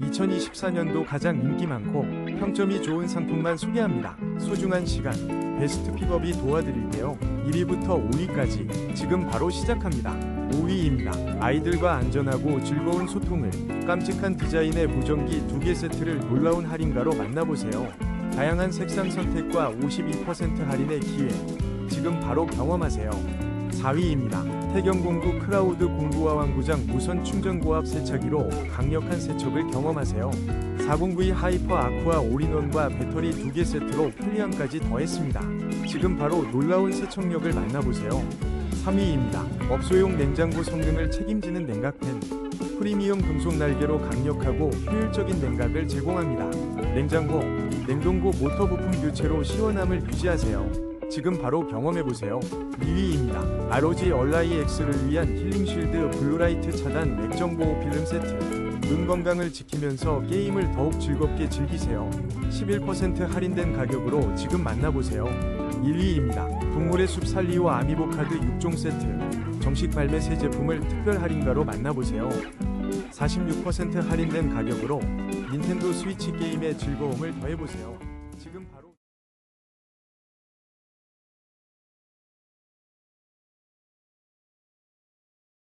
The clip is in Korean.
2024년도 가장 인기 많고 평점이 좋은 상품만 소개합니다. 소중한 시간, 베스트 픽업이 도와드릴게요. 1위부터 5위까지 지금 바로 시작합니다. 5위입니다. 아이들과 안전하고 즐거운 소통을 깜찍한 디자인의 보정기 2개 세트를 놀라운 할인가로 만나보세요. 다양한 색상 선택과 52% 할인의 기회 지금 바로 경험하세요. 4위입니다. 태경공구 크라우드 공구와 왕구장 무선 충전 고압 세차기로 강력한 세척을 경험하세요. 409의 하이퍼 아쿠아 올인원과 배터리 2개 세트로 편리함까지 더했습니다. 지금 바로 놀라운 세척력을 만나보세요. 3위입니다. 업소용 냉장고 성능을 책임지는 냉각팬. 프리미엄 금속 날개로 강력하고 효율적인 냉각을 제공합니다. 냉장고, 냉동고 모터 부품 교체로 시원함을 유지하세요. 지금 바로 경험해보세요. 2위입니다. ROG 얼라이 X를 위한 힐링 쉴드 블루라이트 차단 액정 보호 필름 세트. 눈 건강을 지키면서 게임을 더욱 즐겁게 즐기세요. 11% 할인된 가격으로 지금 만나보세요. 1위입니다. 동물의 숲 살리오 아미보 카드 6종 세트. 정식 발매 새 제품을 특별 할인가로 만나보세요. 46% 할인된 가격으로 닌텐도 스위치 게임의 즐거움을 더해보세요. 지금 바-